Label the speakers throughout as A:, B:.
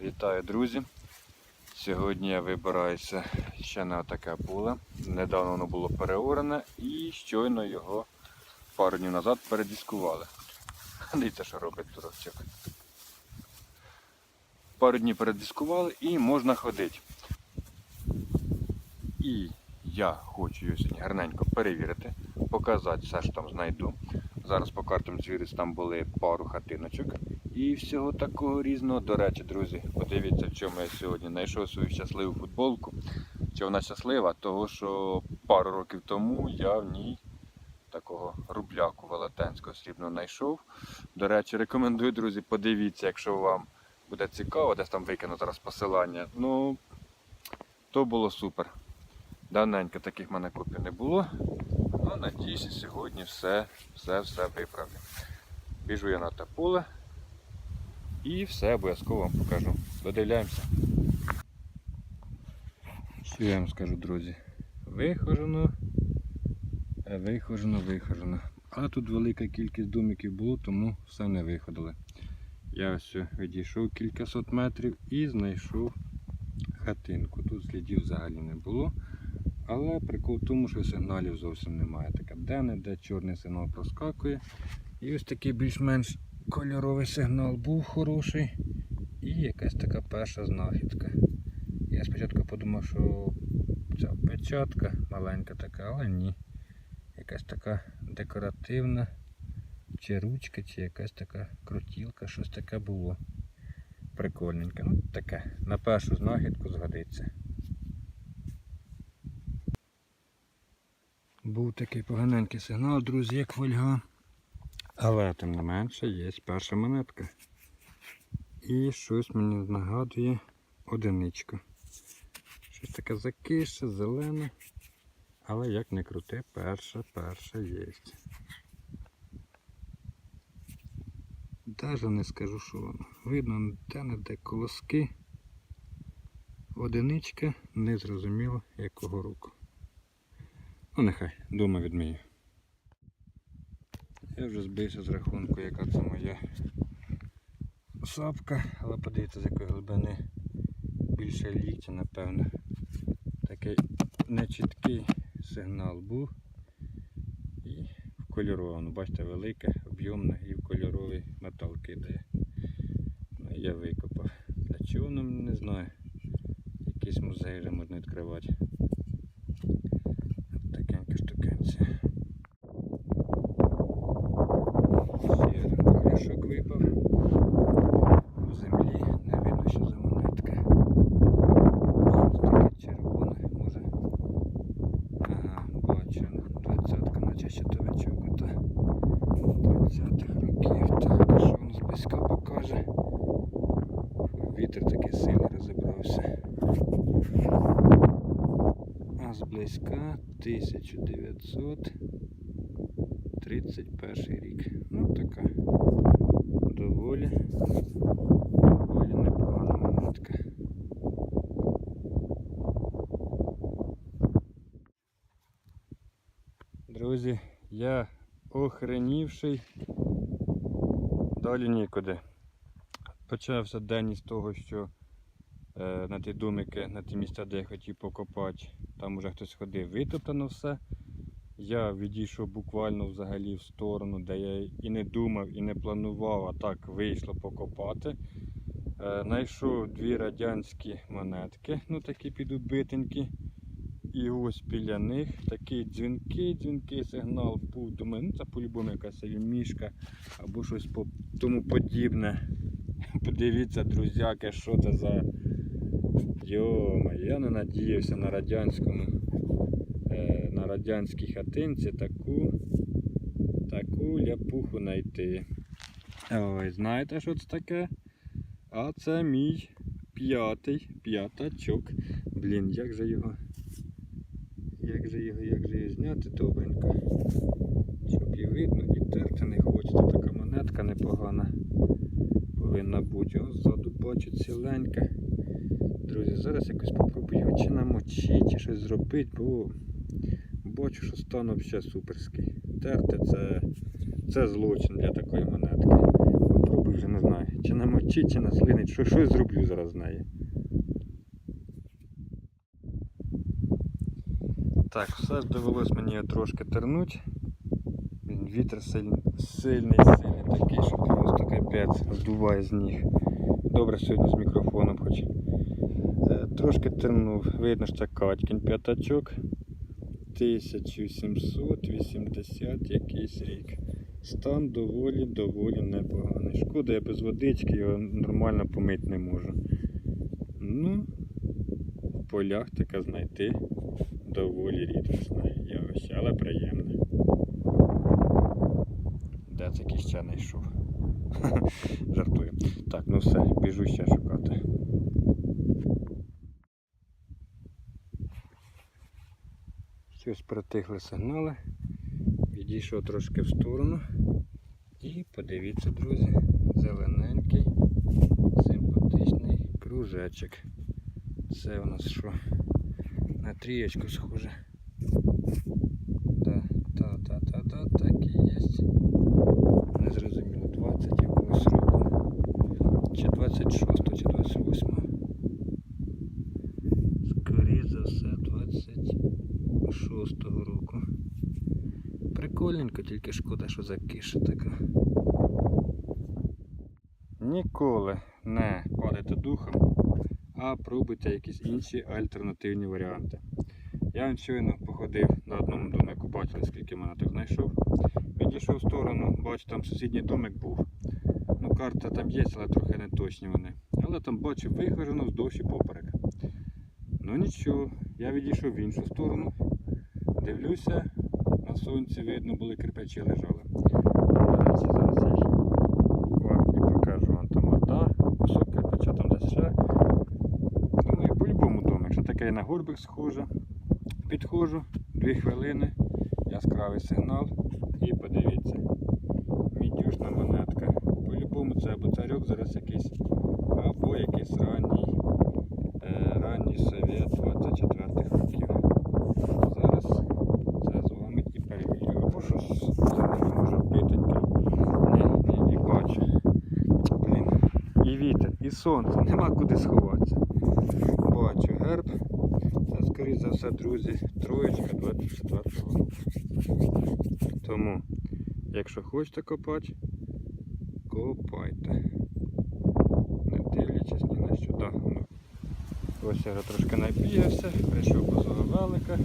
A: Вітаю, друзі! Сьогодні я вибираюся ще на таке поле. Недавно воно було переорене і щойно його пару днів назад передіскували. Дивіться, що робить дурачок. Пару днів передіскували і можна ходити. І я хочу його сьогодні гарненько перевірити, показати все, що там знайду. Зараз по картам звірись там були пару хатиночок і всього такого різного. До речі, друзі, подивіться, в чому я сьогодні знайшов свою щасливу футболку. Чи вона щаслива? Того, що пару років тому я в ній такого рубляку велетенського срібного знайшов. До речі, рекомендую, друзі, подивіться, якщо вам буде цікаво, десь там викину зараз посилання. Ну, то було супер. Давненько таких в мене копій не було. Ну, надіюся, сьогодні все, все, все виправлю. Біжу я на те поле і все обов'язково вам покажу. Додивляємося. Що я вам скажу, друзі? Вихожено, вихожено, вихожено. Але тут велика кількість домиків було, тому все не виходили. Я ось відійшов кількасот метрів і знайшов хатинку. Тут слідів взагалі не було. Але прикол в тому, що сигналів зовсім немає. Така де-не-де чорний сигнал проскакує. І ось такий більш-менш кольоровий сигнал був хороший. І якась така перша знахідка. Я спочатку подумав, що ця печатка маленька така, але ні. Якась така декоративна, чи ручка, чи якась така крутілка, щось таке було. Прикольненьке. Ну таке. На першу знахідку згодиться. Був такий поганенький сигнал, друзі, як вольга. Але тим не менше є перша монетка. І щось мені нагадує одиничка. Щось таке закише, зелене. Але як не крути, перша, перша є. Даже не скажу, що воно. Видно, де не де колоски. Одиничка, не зрозуміло якого року. Ну нехай, дома відмію. Я вже збився з рахунку, яка це моя сапка, але подивіться з якої глибини більше ліктя, напевно. Такий нечіткий сигнал був. І в кольоровому, бачите, велике, об'ємне і в кольоровий метал кидає. Ну, я викопав. Для чого воно не знаю. Якийсь музей вже можна відкривати. Такенька штукенція. Ще один корішок випав. У землі не видно, що за монетка. Щось таке червоне, може. Ага, бачу. Двадцятка, наче щитовичок ота. 20-х років. Так, а що воно зблизька покаже? Вітер такий сильний розібрався. А зблизька 1931 рік. Ну така доволі, доволі непогана монетка. Друзі, я охренівший. Далі нікуди. Почався день із того, що е, на ті домики, на ті місця, де я хотів покопати, там уже хтось ходив, витоптано все. Я відійшов буквально взагалі в сторону, де я і не думав, і не планував, а так вийшло покопати. Е, Знайшов дві радянські монетки, ну такі підубитенькі. І ось біля них такий дзвінкий, дзвінкий сигнал був. Думаю, ну це по-любому якась мішка або щось по тому подібне. Подивіться, друзяки, що це за. Йома, я не надіявся на радянському, е, на радянській хатинці таку, таку ляпуху знайти. Ой, знаєте, що це таке? А це мій п'ятий, п'ятачок. Блін, як же його. Як же його, як же його зняти добренько. Щоб і видно, і терти не хочеться. Така монетка непогана повинна бути. Ось ззаду бачу ціленька. Друзі, зараз якось попробую чи намочити, чи щось зробити, бо бачу, що стан взагалі суперський. Терти це, це злочин для такої монетки. Попробую вже не знаю. Чи намочить, чи наслинить, що, щось зроблю зараз з нею. Так, все ж довелось мені трошки тернуть. Він вітер сильний, сильний, сильний такий, що просто капець здуває з ніг. Добре сьогодні з мікрофоном хоч. Е, Трошки тернув. Видно, що це Катькін п'ятачок. 1780 якийсь рік. Стан доволі, доволі непоганий. Шкода, я без водички його нормально помити не можу. Ну, в полях таке знайти доволі рідкісне явище, але приємне. Де це ще знайшов? Жартую. Так, ну все, біжу ще шукати. Щось притихли сигнали. Відійшов трошки в сторону. І подивіться, друзі, зелененький, симпатичний кружечок. Це у нас що? На трієчку схоже. Да, та, та, та, та, так і є. Не зрозуміло, 20 якогось року. Чи 26, чи 28. Скоріше за все 26 року. Прикольненько, тільки шкода, що закиша така. Ніколи не падайте духом, а пробуйте якісь інші альтернативні варіанти. Я щойно походив на одному домику, бачили, скільки мене так знайшов. Відійшов в сторону, бачу, там сусідній домик був. Ну, карта там є, але трохи не точні вони. Але там бачу, вихожено вздовж і поперек. Ну нічого, я відійшов в іншу сторону. Дивлюся, сонці видно були кирпичі лежали. Зараз я їх вам і покажу вам там одна, кусок кирпича там десь ще. Думаю, по-любому дом, якщо таке на горбик схоже. Підходжу, дві хвилини, яскравий сигнал і подивіться. Мідюшна монетка. По-любому це або царьок зараз якийсь, або якийсь ранній, е, ранній совет 24-х років. Зараз це з вами і перевірю. Або щось взагалі може битеньке. Не, не, не бачу. Блін. І вітер, і сонце, нема куди сховатися. Бачу герб. Це, скоріше за все, друзі, троєчка 24 року. Тому, якщо хочете копати, копайте. Не дивлячись ні на що. Да, ну. Ось я трошки набігався, прийшов по велика.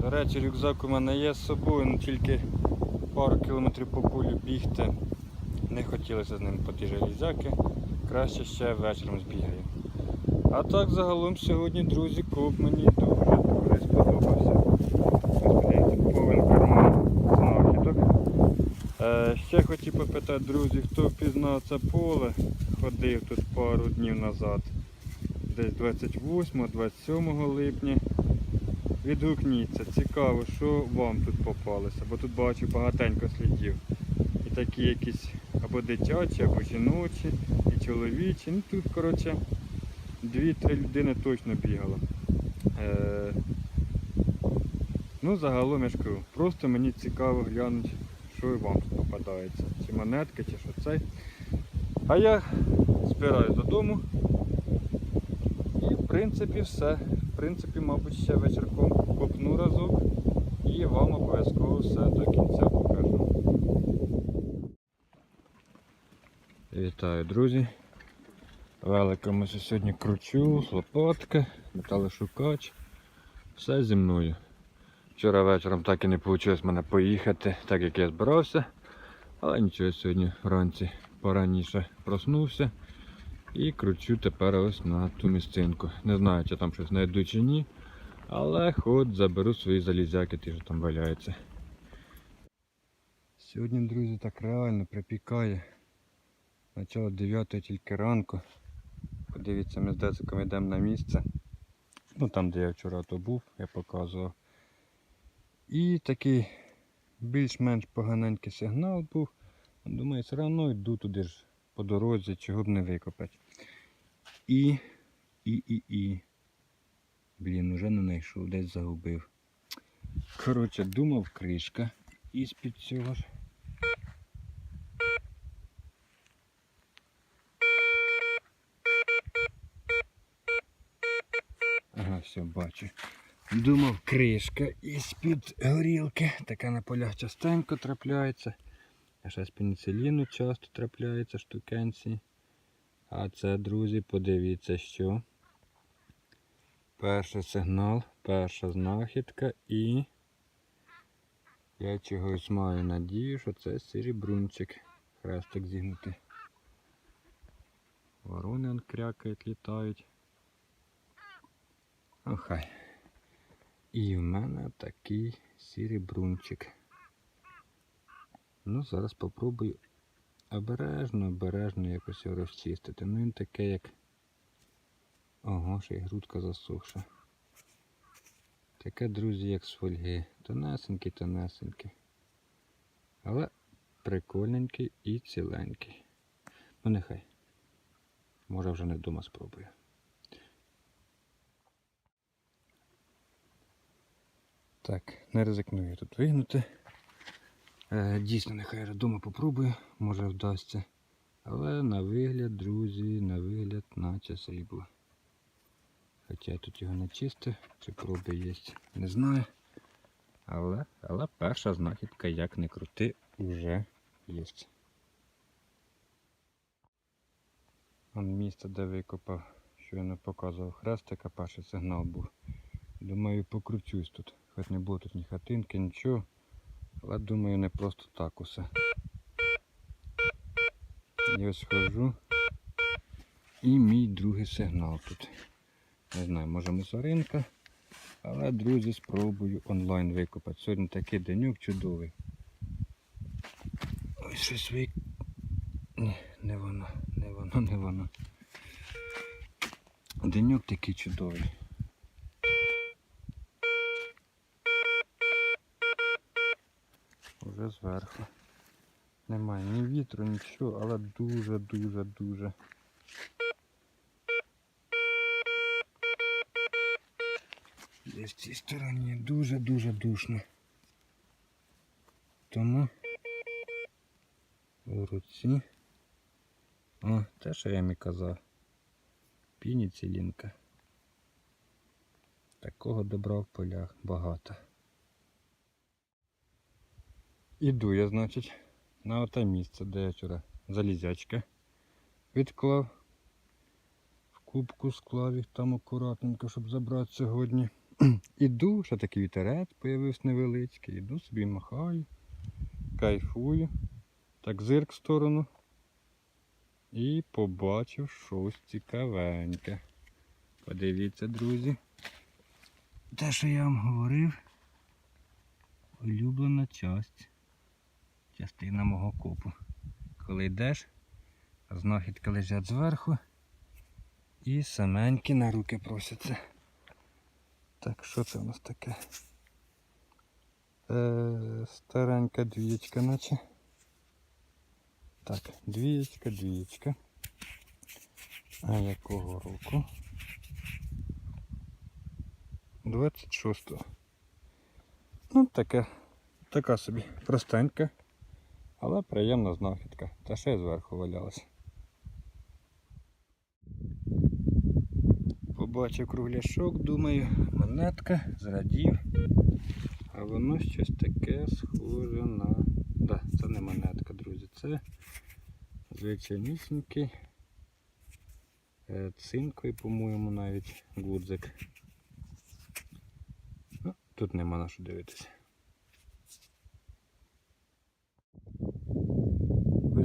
A: До речі, рюкзак у мене є з собою, ну тільки пару кілометрів по полю бігти. Не хотілося з ним по ті железяки. Краще ще вечором збігаю. А так загалом сьогодні, друзі, коп мені дуже дуже сподобався. Повен карман знахідок. Ще хотів попитати, друзі, хто впізнав це поле, ходив тут пару днів назад, десь 28-27 липня. Відгукніться, цікаво, що вам тут попалося, бо тут бачу багатенько слідів. І такі якісь або дитячі, або жіночі, чоловічі. Ну тут, коротше, дві-три людини точно бігало. Е, ну, загалом я ж кажу, просто мені цікаво глянути, що і вам попадається. Чи монетки, чи що це. А я збираюсь додому. І в принципі все. В принципі, мабуть, ще вечірком копну разок і вам обов'язково все до кінця покажу. Вітаю, друзі. Великом ось сьогодні кручу, лопатка, металошукач. Все зі мною. Вчора вечором так і не вийшло мене поїхати, так як я збирався. Але нічого, сьогодні вранці пораніше проснувся і кручу тепер ось на ту місцинку. Не знаю, чи там щось знайду чи ні. Але хоч заберу свої залізяки, ті, що там валяються. Сьогодні, друзі, так реально припікає. Начало 9 тільки ранку. Подивіться, ми з Дециком йдемо на місце. Ну там, де я вчора то був, я показував. І такий більш-менш поганенький сигнал був. Думаю, все одно йду туди ж по дорозі, чого б не викопати. І, і, і, і. Блін, уже не знайшов, десь загубив. Коротше, думав кришка. І з-під цього ж А, все, бачу. Думав, кришка із-під горілки. Така на полях частенько трапляється. А ще з пеніциліну часто трапляється штукенці. А це, друзі, подивіться, що. Перший сигнал, перша знахідка і я чогось маю надію, що це серебрунчик. Хрестик зігнути. Ворони крякають, літають. Охай. І в мене такий серебрунчик. Ну, зараз попробую обережно, обережно якось його розчистити. Ну він таке як. Ого, ще й грудка засохша. Таке, друзі, як з фольги. Тонесенький, тонесенький. Але прикольненький і ціленький. Ну нехай. Може вже не вдома спробую. Так, не ризикную тут вигнути. Е, дійсно, нехай я вдома попробую, може вдасться. Але на вигляд, друзі, на вигляд, наче срібло. Хоча я тут його не чистив, чи проби є, не знаю. Але, але перша знахідка, як не крути, вже є. Вон місце, де викопав, щойно показував хрестика, перший сигнал був. Думаю, покручусь тут. Хоч не було тут ні хатинки, нічого. Але думаю, не просто так усе. І ось хожу. І мій другий сигнал тут. Не знаю, може мусоринка. Але, друзі, спробую онлайн викопати. Сьогодні такий денюк чудовий. Ось щось вик... Ні, не воно, не воно, не воно. Денюк такий чудовий. Уже зверху. Немає ні вітру, нічого, але дуже-дуже дуже. Десь в цій стороні дуже-дуже душно. Тому у руці. О, те, що я мі казав. Пініцилінка. Такого добра в полях багато. Іду я, значить, на оте місце, де я вчора залізячка відклав. В кубку склав їх там акуратненько, щоб забрати сьогодні. Іду, ще такий вітерець появився невеличкий. Іду собі махаю, кайфую. Так зирк в сторону. І побачив щось цікавеньке. Подивіться, друзі. Те, що я вам говорив, улюблена часть, частина мого копу. Коли йдеш, знахідки лежать зверху і саменькі на руки просяться. Так, що це у нас таке? Е, старенька двієчка, наче. Так, двієчка, двієчка. А якого року? 26-го. Ну, таке, така собі простенька, але приємна знахідка. Та ще й зверху валялася. Побачив кругляшок, думаю, монетка, зрадів. А воно щось таке схоже на... Да, це не монетка, друзі, це звичайнісінький е, цинковий, по-моєму, навіть гудзик. Ну, тут нема на що дивитися.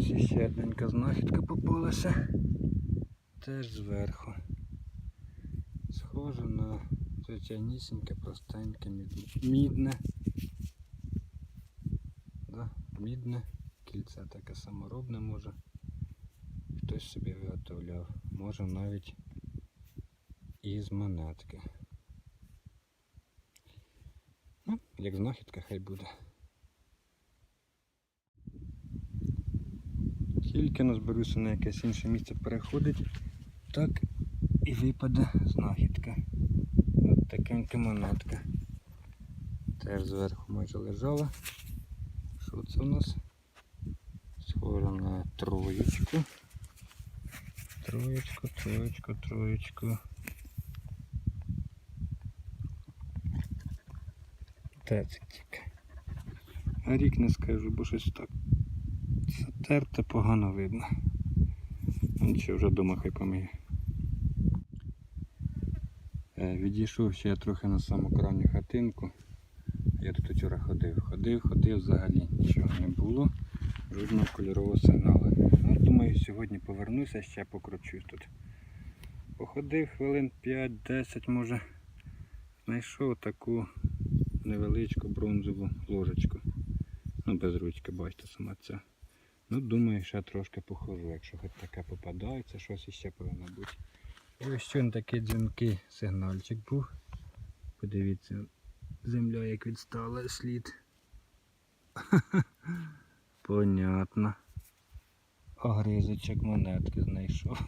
A: Ось іще одненька знахідка попалася. Теж зверху. Схоже на звичайнісіньке, простеньке, мід- мідне. Да, мідне. Кільце таке саморобне може. Хтось собі виготовляв. Може навіть із монетки. Ну, як знахідка хай буде. Тільки назберуся на якесь інше місце переходить, так і випаде знахідка. От такенька монетка. Теж зверху майже лежала. Що це у нас? Схоже на троєчку. Троєчку, троєчку, троєчку. Та це тільки. рік не скажу, бо щось так затерте погано видно. Нічого, вже вдома хай помиє. Е, Відійшов ще я трохи на саму крайню хатинку. Я тут вчора ходив. Ходив, ходив, взагалі нічого не було. Жодного кольорового сигналу. Ну, думаю, сьогодні повернуся, ще покручусь тут. Походив хвилин 5-10 може. Знайшов таку невеличку бронзову ложечку. Ну, без ручки, бачите, сама ця. Ну, думаю, ще трошки похожу, якщо хоч таке попадається, щось іще повинно бути. І ось що він такий дзвінкий сигнальчик був. Подивіться, земля як відстала слід. Понятно. Огризочок монетки знайшов.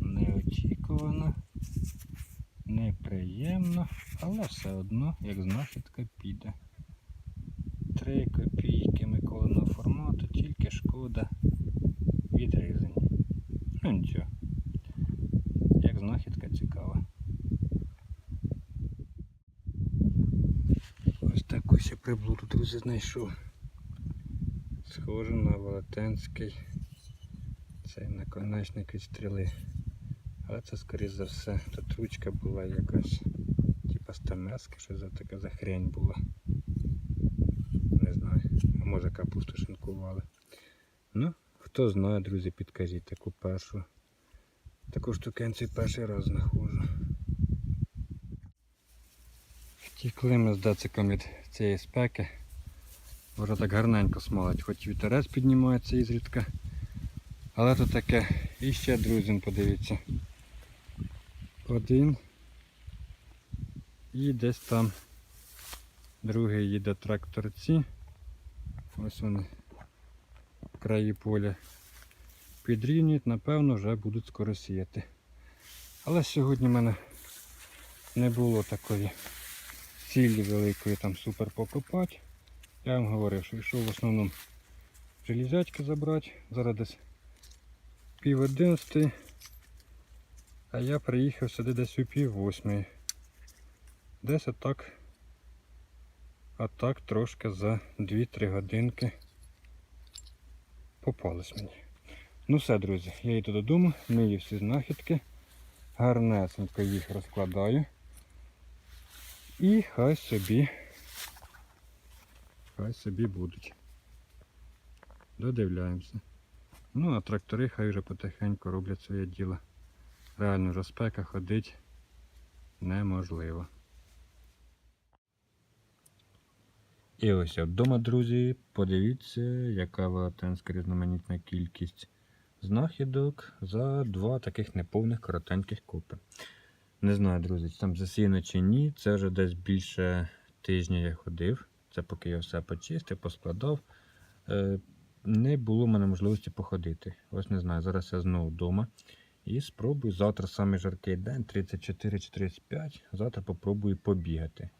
A: Неочікувано, неприємно, але все одно, як знахідка піде. Три копійки Миколиного формату, тільки шкода відрізані. Ну нічого. Як знахідка цікава. Ось таку ще приблуду, друзі, знайшов. Схоже на велетенський цей наконечник від стріли. Але це скоріш за все. Тут ручка була якась. Типа стамеска, що за така за хрень була. Може капусту шинкували. Ну, хто знає, друзі, підкажіть таку першу. Таку штукенцію перший раз знаходжу. Втікли ми з дациком від цієї спеки. Вже так гарненько смалить, хоч вітерець піднімається ізрідка. Але то таке. І ще друзі, подивіться. Один. І десь там другий їде тракторці. Ось вони краї поля підрівнюють, напевно, вже будуть скоро сіяти. Але сьогодні в мене не було такої цілі великої там супер покопати. Я вам говорив, що йшов в основному железячки забрати. Зараз десь пів одинадцяти. А я приїхав сюди десь у пів восьмої. Десь отак. А так трошки за 2-3 годинки попались мені. Ну все, друзі, я йду додому, мию всі знахідки, гарнесенько їх розкладаю. І хай собі, хай собі будуть. Додивляємося. Ну, а трактори хай вже потихеньку роблять своє діло. Реально вже спека ходить неможливо. І ось я вдома, друзі, подивіться, яка велетенська різноманітна кількість знахідок за два таких неповних коротеньких купи. Не знаю, друзі, чи там засіяно чи ні. Це вже десь більше тижня я ходив. Це поки я все почистив, поскладав. Е, Не було в мене можливості походити. Ось не знаю, зараз я знову вдома. І спробую завтра самий жаркий день, 34 чи 35. Завтра попробую побігати.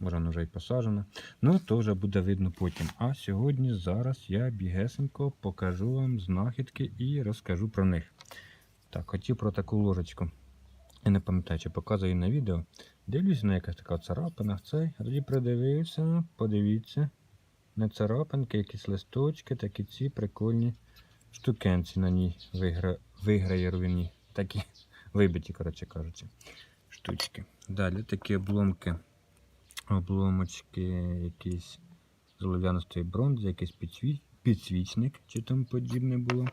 A: Може, воно вже й посаджено. Ну, то вже буде видно потім. А сьогодні, зараз я бігесенько покажу вам знахідки і розкажу про них. Так, хотів про таку ложечку. Я не пам'ятаю, чи показую на відео. Дивлюся на якась така царапина цей. Тоді придивився, подивіться. Не царапинки, якісь листочки, такі ці прикольні штукенці на ній вигра... виграєровані. Такі вибиті, коротше кажучи, штучки. Далі такі обломки обломочки, якісь з олов'яностої бронзи, якийсь підсві... підсвічник чи тому подібне було.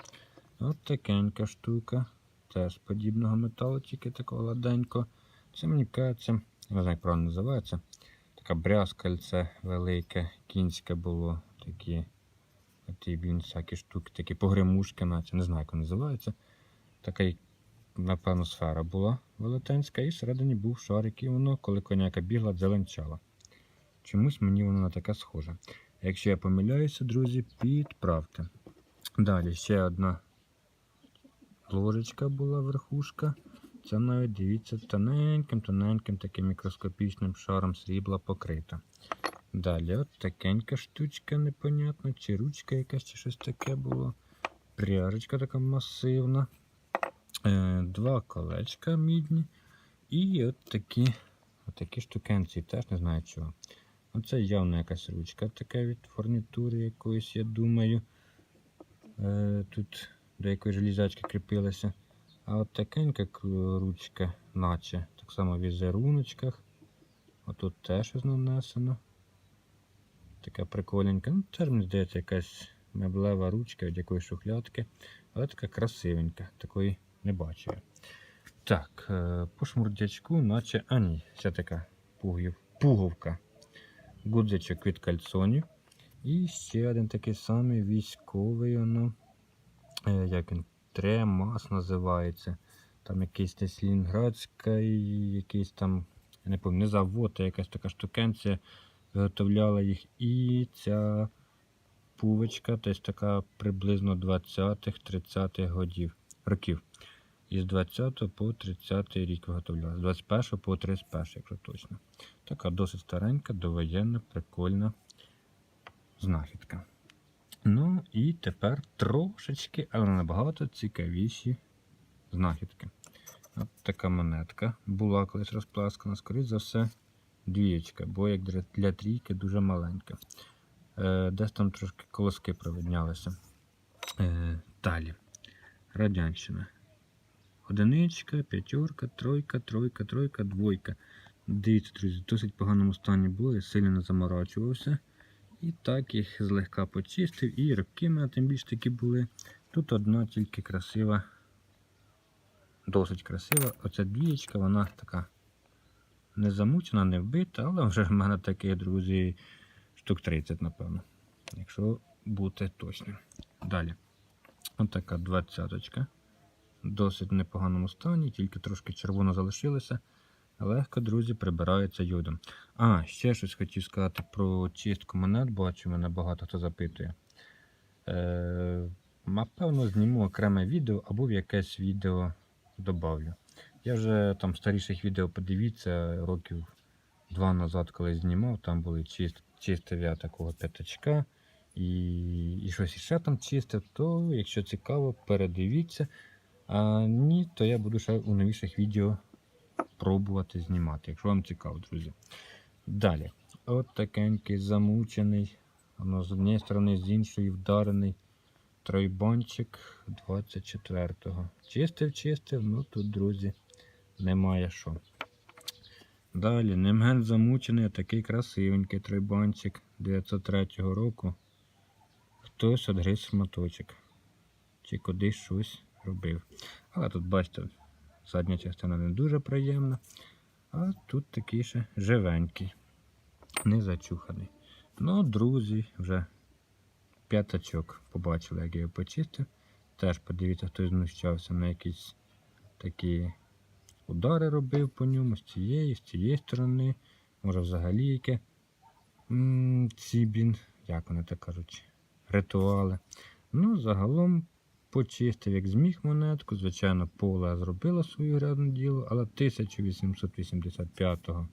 A: От такенька штука. Теж подібного металу, тільки такого ладенько. Це мені кажеться, я не знаю, як правильно називається. Така брязкальце велике, кінське було. Такі, блін, всякі штуки, такі погремушки, наче не знаю, як вони називаються. Така, напевно, сфера була велетенська, і всередині був шарик, і воно, коли коняка бігла, зеленчала. Чомусь мені воно на таке схоже. Якщо я помиляюся, друзі, підправте. Далі ще одна ложечка була верхушка. Це навіть дивіться тоненьким-тоненьким таким мікроскопічним шаром срібла покрита. Далі от такенька штучка непонятна, чи ручка якась, чи щось таке було. Пряжечка така масивна. Е, Два колечка мідні. І от такі, от такі штукенці, теж не знаю чого. Оце явно якась ручка така від фурнітури якоїсь, я думаю. Е, тут до якої железячки кріпилася. А от такенька ручка, наче, так само в візеруночках. Отут теж нанесено. Така приколенька. Ну, теж мені здається, якась меблева ручка від якоїсь шухлядки. Але така красивенька. Такої не бачу. Так, е, по шмурдячку, наче. А ні, ще така пуговка. Гудзичок від кальцонів. І ще один такий самий військовий, воно. Е, як він? Тремас називається. Там якийсь десь Лінградська, якийсь там, я не пам'ятаю, не завод, а якась така штукенція виготовляла їх. І ця пувочка, десь така приблизно 20-30-х років. Із 20 по 30 рік виготовляла. З 21 по 31, якщо точно. Така досить старенька, довоєнна, прикольна знахідка. Ну і тепер трошечки, але набагато цікавіші знахідки. От така монетка була колись розпласкана, скоріше за все, двієчка, бо як для- трійки дуже маленька. Е, десь там трошки колоски провіднялися. Е, далі. Радянщина. Одиничка, п'ятерка, тройка, тройка, тройка, двойка. Дивіться, друзі, в досить поганому стані були, я сильно не заморачувався. І так їх злегка почистив, і в мене тим більш такі були. Тут одна тільки красива, досить красива. Оця двієчка, вона така не замучена, не вбита, але вже в мене таких, друзі, штук 30, напевно. Якщо бути точним. Далі. Ось така двадцяточка. Досить непоганому стані, тільки трошки червоно залишилося. Легко, друзі, прибирається йодом. А, ще щось хотів сказати про чистку монет, бачу, мене багато хто запитує. Е, напевно, зніму окреме відео або в якесь відео добавлю. Я вже там старіших відео подивіться, років два назад, коли знімав, там були чист, чистив я такого п'ятачка і, і щось іще там чистив, то якщо цікаво, передивіться. А ні, то я буду ще у новіших відео пробувати знімати, якщо вам цікаво, друзі. Далі. От такенький замучений. Воно з однієї сторони, з іншої вдарений тройбанчик 24-го. Чистив, чистив, ну тут, друзі, немає що. Далі, не менш замучений, а такий красивенький тройбанчик 903 року. Хтось одгриз шматочок. Чи кудись щось робив. Але тут, бачите, задня частина не дуже приємна. А тут такий ще живенький, не зачуханий. Ну, друзі, вже п'ятачок побачили, як я його почистив. Теж подивіться, хтось знущався на якісь такі удари робив по ньому з цієї, з цієї сторони. Може взагалі яке м, ці, блін, як вони так кажуть, ритуали. Ну, загалом почистив, як зміг монетку. Звичайно, поле зробило свою грядне діло, але 1885-го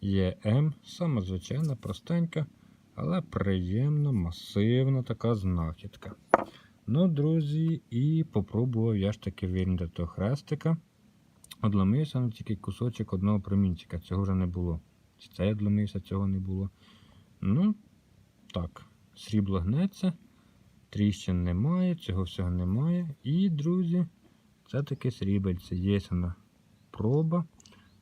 A: є саме звичайна, простенька, але приємна, масивна така знахідка. Ну, друзі, і попробував я ж таки вирнути того хрестика. Одломився на тільки кусочок одного промінчика, цього вже не було. Чи це одломився, цього не було. Ну, так, срібло гнеться. Тріщин немає, цього всього немає. І, друзі, це таке срібельце. Є вона проба.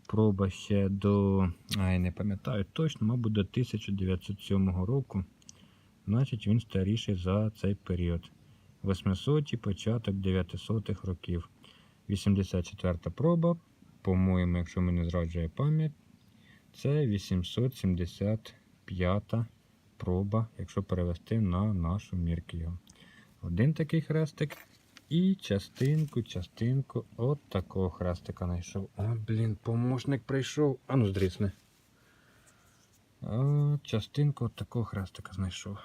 A: Проба ще до. Ай, не пам'ятаю точно, мабуть, до 1907 року. Значить, він старіший за цей період. 800 початок 900-х років. 84-та проба. По-моєму, якщо мені зраджує пам'ять, це 875 проба, якщо перевести на нашу мірку. Один такий хрестик. І частинку, частинку от такого хрестика знайшов. О, блін, помощник прийшов. А ну здрісни. А, частинку от такого хрестика знайшов.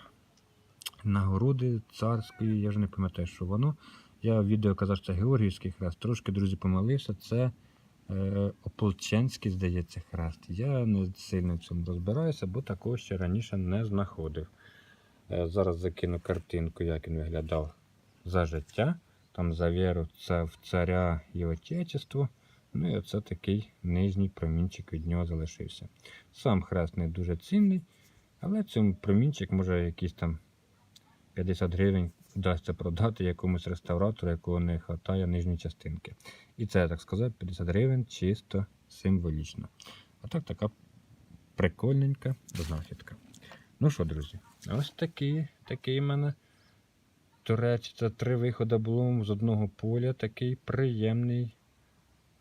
A: Нагороди царської, я ж не пам'ятаю, що воно. Я в відео казав, що це Георгіївський хрест. Трошки, друзі, помилився. Це Ополченський, здається, хрест. Я не сильно в цьому розбираюся, бо такого ще раніше не знаходив. Е, зараз закину картинку, як він виглядав за життя. Там за віру це в царя і отечество. Ну і оце такий нижній промінчик від нього залишився. Сам хрест не дуже цінний, але цьому промінчик може якісь там 50 гривень вдасться продати якомусь реставратору, якого не вистачає нижньої частинки. І це, я так сказати, 50 гривень чисто символічно. А так така прикольненька знахідка. Ну що, друзі, ось такий, такий в мене. До це три виходи було з одного поля. Такий приємний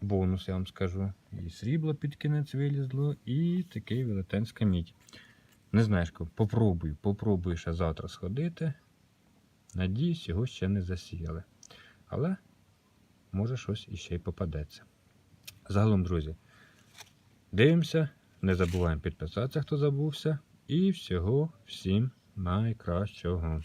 A: бонус, я вам скажу. І срібло під кінець вилізло, і такий велетенська мідь. Не знаєш, попробую, попробую ще завтра сходити. Надіюсь, його ще не засіяли. Але може щось іще й попадеться. Загалом, друзі, дивимося, не забуваємо підписатися, хто забувся. І всього всім найкращого.